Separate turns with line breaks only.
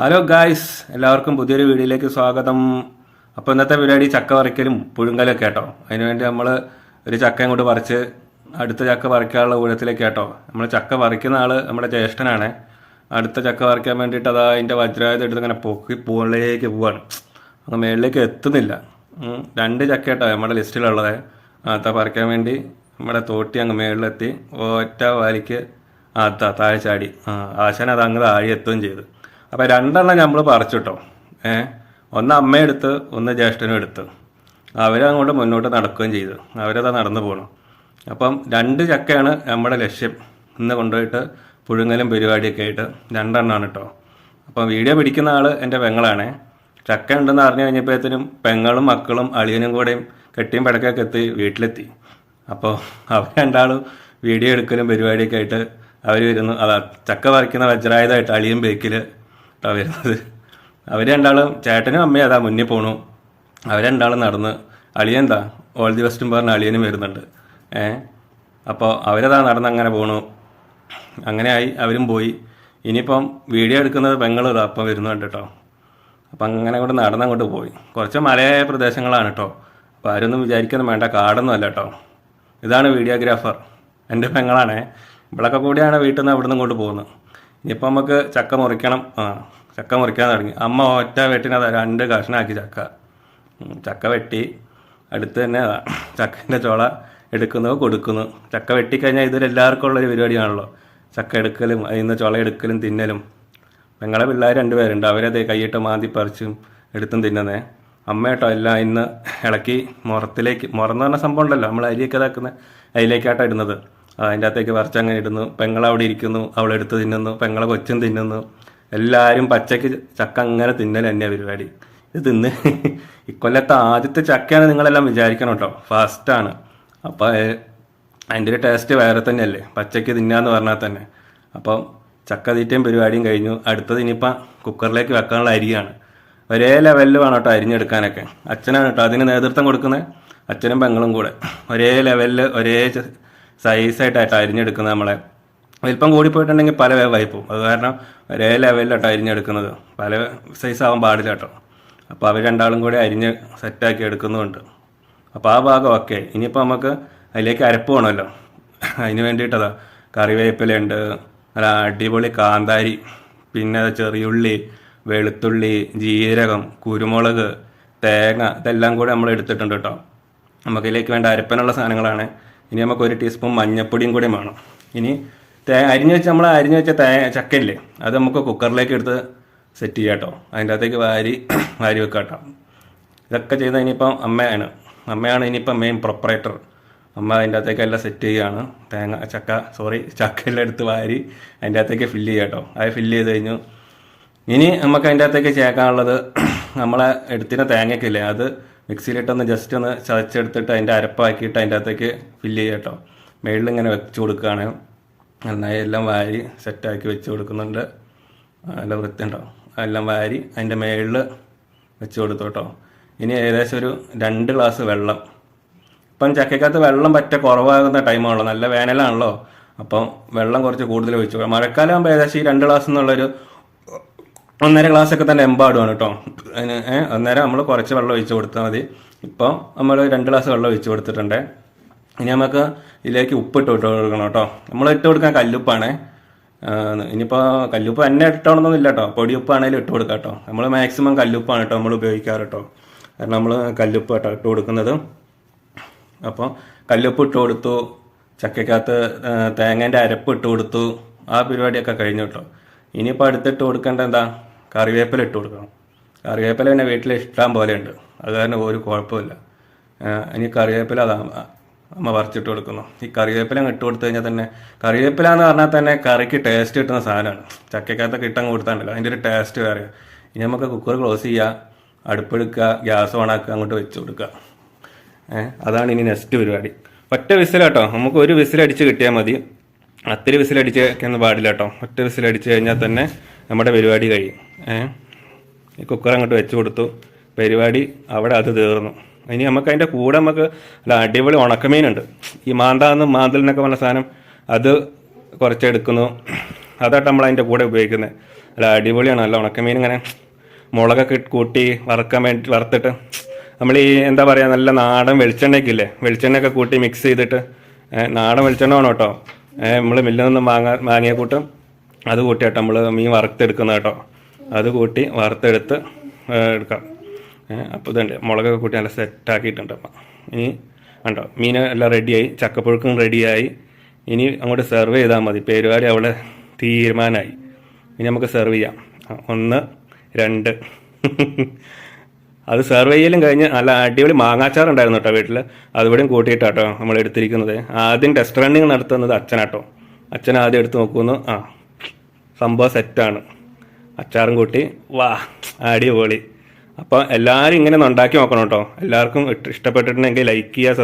Hello guys എല്ലാവർക്കും പുതിയൊരു വീഡിയോയിലേക്ക് സ്വാഗതം. അപ്പോൾ ഇന്നത്തെ പരിപാടി ചക്ക പറിക്കലും പുഴുങ്കലും ഒക്കെ കേട്ടോ. അതിനുവേണ്ടി നമ്മൾ ഒരു ചക്ക ഇങ്ങോട്ട് പറിച്ച് അടുത്ത ചക്ക പറിക്കാനുള്ള ഊഴത്തിലേക്ക് കേട്ടോ. നമ്മൾ ചക്ക പറിക്കുന്ന ആൾ നമ്മുടെ ജ്യേഷ്ഠനാണ്. അടുത്ത ചക്ക പറിക്കാൻ വേണ്ടിയിട്ട് അതാ അതിന്റെ വജ്രായുധം എടുത്ത് ഇങ്ങനെ പൊക്കി പൂളിലേക്ക് പോവാണ്. അങ്ങ് മേളിലേക്ക് എത്തുന്നില്ല. രണ്ട് ചക്ക കേട്ടോ നമ്മുടെ ലിസ്റ്റിലുള്ളത്. അത്ത പറിക്കാൻ വേണ്ടി നമ്മുടെ തോട്ടി അങ്ങ് മേളിലെത്തി. ഒറ്റ വാലിക്ക് അത്ത താഴെ ചാടി. ആശാൻ അത് അങ്ങ് താഴെ എത്തുകയും ചെയ്തു. അപ്പം രണ്ടെണ്ണം നമ്മൾ പറിച്ചു കേട്ടോ ഏ? ഒന്ന് അമ്മയെടുത്ത് ഒന്ന് ജ്യേഷ്ഠനും എടുത്ത്. അവരങ്ങോട്ട് മുന്നോട്ട് നടക്കുകയും ചെയ്തു. അവരതാ നടന്നു പോകണം അപ്പം രണ്ട് ചക്കയാണ് നമ്മുടെ ലക്ഷ്യം. ഇന്ന് കൊണ്ടുപോയിട്ട് പുഴുങ്ങലും പരിപാടിയൊക്കെ ആയിട്ട് രണ്ടെണ്ണമാണ് കേട്ടോ അപ്പം വീഡിയോ പിടിക്കുന്ന ആൾ എന്റെ പെങ്ങളാണ്. ചക്ക ഉണ്ടെന്ന് അറിഞ്ഞു കഴിഞ്ഞപ്പോഴത്തേനും പെങ്ങളും മക്കളും അളിയനും കൂടെയും കെട്ടിയും പടക്കൊക്കെ എത്തി വീട്ടിലെത്തി. അപ്പോൾ അവർ രണ്ടാളും വീഡിയോ എടുക്കലും പരിപാടിയൊക്കെ ആയിട്ട് അവർ വരുന്നു. അതാ ചക്ക പറിക്കുന്ന വജ്രായുധമായിട്ട് അളിയും ബേക്കിൽ കേട്ടോ വരുന്നത് അവർ രണ്ടാളും ചേട്ടനും അമ്മയും അതാ മുന്നേ പോണു. അവർ രണ്ടാളും നടന്ന് അളിയൻ എന്താ ഓൾ ദി വെസ്റ്റും പറഞ്ഞ അളിയനും വരുന്നുണ്ട്. ഏ? അപ്പോൾ അവരതാ നടന്ന് അങ്ങനെ പോണു. അങ്ങനെയായി അവരും പോയി. ഇനിയിപ്പം വീഡിയോ എടുക്കുന്നത് പെങ്ങളും ഇതാ അപ്പം വരുന്നുണ്ട് കേട്ടോ അപ്പം അങ്ങനെ അങ്ങോട്ട് നടന്നങ്ങോട്ട് പോയി. കുറച്ച് മലയായ പ്രദേശങ്ങളാണ് കേട്ടോ അപ്പോൾ ആരൊന്നും വിചാരിക്കുന്നു വേണ്ട കാടൊന്നും അല്ല കേട്ടോ ഇതാണ് വീഡിയോഗ്രാഫർ. എന്റെ പെങ്ങളാണേ. ഇവിടെയൊക്കെ കൂടിയാണ് വീട്ടിൽ നിന്ന് അവിടെ നിന്ന് ഇങ്ങോട്ട് പോകുന്നത് ഇനിയിപ്പോൾ നമുക്ക് ചക്ക മുറിക്കണം. ആ ചക്ക മുറിക്കാൻ തുടങ്ങി. അമ്മ ഒറ്റ വെട്ടിനത് രണ്ട് കഷ്ണാക്കി ചക്ക. ചക്ക വെട്ടി അടുത്ത് തന്നെ ചക്കന്റെ ചോള എടുക്കുന്നു കൊടുക്കുന്നു. ചക്ക വെട്ടിക്കഴിഞ്ഞാൽ ഇതൊരു എല്ലാവർക്കും ഉള്ളൊരു പരിപാടിയാണല്ലോ. ചക്ക എടുക്കലും അതിൽ നിന്ന് ചുള എടുക്കലും തിന്നലും. ഞങ്ങളെ പിള്ളേർ രണ്ടുപേരുണ്ട്. അവരത് കൈയിട്ട് മാന്തി പറിച്ചും എടുത്തും തിന്നുന്നേ. അമ്മ കേട്ടോ എല്ലാം ഇന്ന് ഇളക്കി മുറത്തിലേക്ക് മുറന്ന് പറഞ്ഞ സംഭവം ഉണ്ടല്ലോ. നമ്മൾ അരിയൊക്കെ ഇതാക്കുന്ന അതിലേക്കാട്ടോ ഇടുന്നത്. അതിന്റെ അകത്തേക്ക് പറിച്ചങ്ങനെ ഇടുന്നു. പെങ്ങൾ അവിടെ ഇരിക്കുന്നു. അവളെടുത്ത് തിന്നുന്നു. പെങ്ങളെ കൊച്ചും തിന്നുന്നു. എല്ലാവരും പച്ചയ്ക്ക് ചക്ക അങ്ങനെ തിന്നൽ തന്നെയാണ് പരിപാടി. ഇത് തിന്ന് ഇക്കൊല്ലത്തെ ആദ്യത്തെ ചക്കയാണ് നിങ്ങളെല്ലാം വിചാരിക്കണം കേട്ടോ. ഫാസ്റ്റാണ് അപ്പോൾ അതിന്റെ ഒരു ടേസ്റ്റ് വേറെ തന്നെയല്ലേ. പച്ചയ്ക്ക് തിന്നാന്ന് പറഞ്ഞാൽ തന്നെ. അപ്പം ചക്ക തീറ്റയും പരിപാടിയും കഴിഞ്ഞു. അടുത്തത് ഇനിയിപ്പം കുക്കറിലേക്ക് വെക്കാനുള്ള അരിയാണ്. ഒരേ ലെവലിൽ വേണം കേട്ടോ അരിഞ്ഞെടുക്കാനൊക്കെ. അച്ഛനാണ് കേട്ടോ അതിന് നേതൃത്വം കൊടുക്കുന്നത്. അച്ഛനും പെങ്ങളും കൂടെ. ഒരേ ലെവലിൽ ഒരേ സൈസായിട്ടാട്ടോ അരിഞ്ഞെടുക്കുന്നത് നമ്മളെ. വലിപ്പം കൂടിപ്പോയിട്ടുണ്ടെങ്കിൽ പല വേവായി പോകും അത് കാരണം ഒരേ ലെവലിലാട്ടോ അരിഞ്ഞെടുക്കുന്നത്. പല സൈസ് ആവാൻ പാടില്ല കേട്ടോ. അപ്പോൾ അവർ രണ്ടാളും കൂടി അരിഞ്ഞ് സെറ്റാക്കി എടുക്കുന്നുമുണ്ട് അപ്പോൾ ആ ഭാഗം ഓക്കെ. ഇനിയിപ്പോൾ നമുക്ക് അതിലേക്ക് അരപ്പ് വേണമല്ലോ. അതിന് വേണ്ടിയിട്ടതാ. കറിവേപ്പിലുണ്ട് നല്ല അടിപൊളി കാന്താരി പിന്നെ ചെറിയുള്ളി വെളുത്തുള്ളി ജീരകം കുരുമുളക് തേങ്ങ ഇതെല്ലാം കൂടി നമ്മൾ എടുത്തിട്ടുണ്ട് കേട്ടോ. നമുക്കിലേക്ക് വേണ്ട അരപ്പനുള്ള സാധനങ്ങളാണ്. ഇനി നമുക്ക് ഒരു ടീസ്പൂൺ മഞ്ഞപ്പൊടിയും കൂടി വേണം. ഇനി തേ അരിഞ്ഞ് വെച്ച് നമ്മൾ അരിഞ്ഞ് വെച്ച തേ ചക്കയില്ലേ അത് നമുക്ക് കുക്കറിലേക്ക് എടുത്ത് സെറ്റ് ചെയ്യാം കേട്ടോ അതിന്റെ അകത്തേക്ക് വാരി വാരി വെക്കാം കേട്ടോ ഇതൊക്കെ ചെയ്ത ഇനിയിപ്പം അമ്മയാണ്. അമ്മയാണ് ഇനിയിപ്പം മെയിൻ പ്രൊപ്പറേറ്റർ അമ്മ അതിന്റെ അകത്തേക്ക് എല്ലാം സെറ്റ് ചെയ്യുകയാണ് തേങ്ങ ചക്ക സോറി ചക്കയെല്ലാം എടുത്ത് വാരി അതിന്റെ അകത്തേക്ക് ഫില്ല് ചെയ്യാം കേട്ടോ അത് ഫില്ല് ചെയ്ത് കഴിഞ്ഞു. ഇനി നമുക്ക് അതിന്റെ അകത്തേക്ക് ചേർക്കാനുള്ളത് നമ്മളെ എടുത്തിന തേങ്ങയ്ക്കില്ലേ അത് മിക്സിയിലിട്ടൊന്ന് ജസ്റ്റ് ഒന്ന് ചതച്ചെടുത്തിട്ട് അതിന്റെ അരപ്പാക്കിയിട്ട് അതിന്റെ അകത്തേക്ക് ഫില്ല് ചെയ്യുക കേട്ടോ. മേളിൽ ഇങ്ങനെ വെച്ച് കൊടുക്കുകയാണ്. നന്നായി എല്ലാം വാരി സെറ്റാക്കി വെച്ച് കൊടുക്കുന്നുണ്ട്. നല്ല വൃത്തിയുണ്ടാവും എല്ലാം വാരി അതിന്റെ മേളിൽ വെച്ച് കൊടുത്തു കേട്ടോ. ഇനി ഏകദേശം ഒരു രണ്ട് ഗ്ലാസ് വെള്ളം. ഇപ്പം ചക്കക്കകത്ത് വെള്ളം പറ്റ കുറവാകുന്ന ടൈമാണല്ലോ നല്ല വേനലാണല്ലോ. അപ്പം വെള്ളം കുറച്ച് കൂടുതൽ ഒഴിച്ചു മഴക്കാലം ആകുമ്പോൾ ഏകദേശം ഈ രണ്ട് ഗ്ലാസ് എന്നുള്ളൊരു ഒന്നര ഗ്ലാസ് ഒക്കെ തന്നെ എമ്പാടുമാണ് കേട്ടോ. അതിന് അന്നേരം നമ്മൾ കുറച്ച് വെള്ളം ഒഴിച്ച് കൊടുത്താൽ മതി. ഇപ്പം നമ്മൾ രണ്ട് ഗ്ലാസ് വെള്ളം ഒഴിച്ച് കൊടുത്തിട്ടുണ്ട്. ഇനി നമുക്ക് ഇതിലേക്ക് ഉപ്പ് ഇട്ട് കൊടുക്കണം കേട്ടോ. നമ്മൾ ഇട്ട് കൊടുക്കാൻ കല്ലുപ്പാണ്. ഇനിയിപ്പോൾ കല്ലുപ്പ് തന്നെ ഇട്ടോണമെന്നൊന്നും ഇല്ല കേട്ടോ. പൊടിയുപ്പാണെങ്കിലും ഇട്ട് കൊടുക്കാം കേട്ടോ. നമ്മൾ മാക്സിമം കല്ലുപ്പാണ് കേട്ടോ നമ്മൾ ഉപയോഗിക്കാറ് കേട്ടോ. കാരണം നമ്മൾ കല്ലുപ്പ് കേട്ടോ ഇട്ട് കൊടുക്കുന്നത്. അപ്പോൾ കല്ലുപ്പ് ഇട്ട് കൊടുത്തു ചക്കയ്ക്കകത്ത് തേങ്ങേന്റെ അരപ്പ് ഇട്ട് കൊടുത്തു ആ പരിപാടിയൊക്കെ കഴിഞ്ഞു കേട്ടോ. ഇനിയിപ്പോൾ അടുത്തിട്ട് കൊടുക്കേണ്ട എന്താ? കറിവേപ്പില ഇട്ട് കൊടുക്കണം. കറിവേപ്പില പിന്നെ വീട്ടിൽ ഇഷ്ടം പോലെ ഉണ്ട്. അത് കാരണം ഒരു കുഴപ്പമില്ല. ഇനി കറിവേപ്പില അതാ അമ്മ പറിച്ചിട്ട് കൊടുക്കുന്നു. ഈ കറിവേപ്പില ഇട്ട് കൊടുത്തു കഴിഞ്ഞാൽ തന്നെ കറിവേപ്പില എന്ന് പറഞ്ഞാൽ തന്നെ കറിക്ക് ടേസ്റ്റ് കിട്ടുന്ന സാധനമാണ്. ചക്കക്കകത്തൊക്കെ ഇട്ടങ്ങ് കൊടുത്താണ്ടല്ലോ. അതിന്റെ ഒരു ടേസ്റ്റ് വേറെ. ഇനി നമുക്ക് കുക്കർ ക്ലോസ് ചെയ്യുക അടുപ്പെടുക്കുക ഗ്യാസ് ഓണാക്കുക അങ്ങോട്ട് വെച്ച് കൊടുക്കുക. അതാണ് ഇനി നെക്സ്റ്റ് പരിപാടി. ഒറ്റ വിസിലാട്ടോ നമുക്ക് ഒരു വിസിലടിച്ച് കിട്ടിയാൽ മതി. അത്തിരി വിസിലടിച്ച് വെക്കുന്ന പാടില്ല കേട്ടോ. ഒറ്റ വിസിലടിച്ച് കഴിഞ്ഞാൽ തന്നെ നമ്മുടെ പരിപാടി കഴിയും ഏഹ് കുക്കർ അങ്ങോട്ട് വെച്ച് കൊടുത്തു. പരിപാടി അവിടെ അത് തീർന്നു. ഇനി നമുക്ക് അതിന്റെ കൂടെ നമുക്ക് അല്ല അടിപൊളി ഉണക്കമീനുണ്ട്. ഈ മാന്താന്ന് മാന്തൽ എന്നൊക്കെ പറഞ്ഞ സാധനം അത് കുറച്ചെടുക്കുന്നു. അതായിട്ട് നമ്മൾ അതിന്റെ കൂടെ ഉപയോഗിക്കുന്നത്. അല്ല അടിപൊളിയാണ്. നല്ല ഉണക്കമീൻ ഇങ്ങനെ മുളകൊക്കെ കൂട്ടി വറക്കാൻ വേണ്ടി വറുത്തിട്ട് നമ്മൾ ഈ എന്താ പറയുക നല്ല നാടൻ വെളിച്ചെണ്ണയൊക്കെ ഇല്ലേ വെളിച്ചെണ്ണയൊക്കെ കൂട്ടി മിക്സ് ചെയ്തിട്ട് നാടൻ വെളിച്ചെണ്ണ വേണം കേട്ടോ. നമ്മൾ മില്ലിൽ നിന്നും വാങ്ങാ വാങ്ങിയ കൂട്ടും. അത് കൂട്ടിയിട്ട് നമ്മൾ മീൻ വറുത്തെടുക്കുന്ന കേട്ടോ. അത് കൂട്ടി വറുത്തെടുത്ത് എടുക്കാം. അപ്പോൾ ഇതുണ്ട്. മുളകൊക്കെ കൂട്ടി നല്ല സെറ്റാക്കിയിട്ടുണ്ട് അപ്പം. ഇനി കണ്ടോ മീൻ എല്ലാം റെഡിയായി. ചക്കപ്പുഴുക്കും റെഡിയായി. ഇനി അങ്ങോട്ട് സെർവ് ചെയ്താൽ മതി. പേരുകാരി അവിടെ തീരുമാനമായി. ഇനി നമുക്ക് സെർവ് ചെയ്യാം. ഒന്ന് രണ്ട്. അത് സെർവ് ചെയ്യലും കഴിഞ്ഞ് നല്ല അടിപൊളി മാങ്ങാച്ചാർ ഉണ്ടായിരുന്നു കേട്ടോ വീട്ടിൽ അതുകൂടെയും കൂട്ടിയിട്ടാട്ടോ നമ്മൾ എടുത്തിരിക്കുന്നത് ആദ്യം ടെസ്റ്റ് റണ്ണിങ് നടത്തുന്നത് അച്ഛനാട്ടോ. അച്ഛൻ ആദ്യം എടുത്ത് നോക്കുന്നു. ആ സംഭവം സെറ്റാണ്. അച്ചാറും കൂട്ടി വാ അടിപൊളി. അപ്പോൾ എല്ലാവരും ഇങ്ങനെ ഉണ്ടാക്കി നോക്കണം കേട്ടോ. എല്ലാവർക്കും ഇഷ്ടപ്പെട്ടിട്ടുണ്ടെങ്കിൽ ലൈക്ക് ചെയ്യുക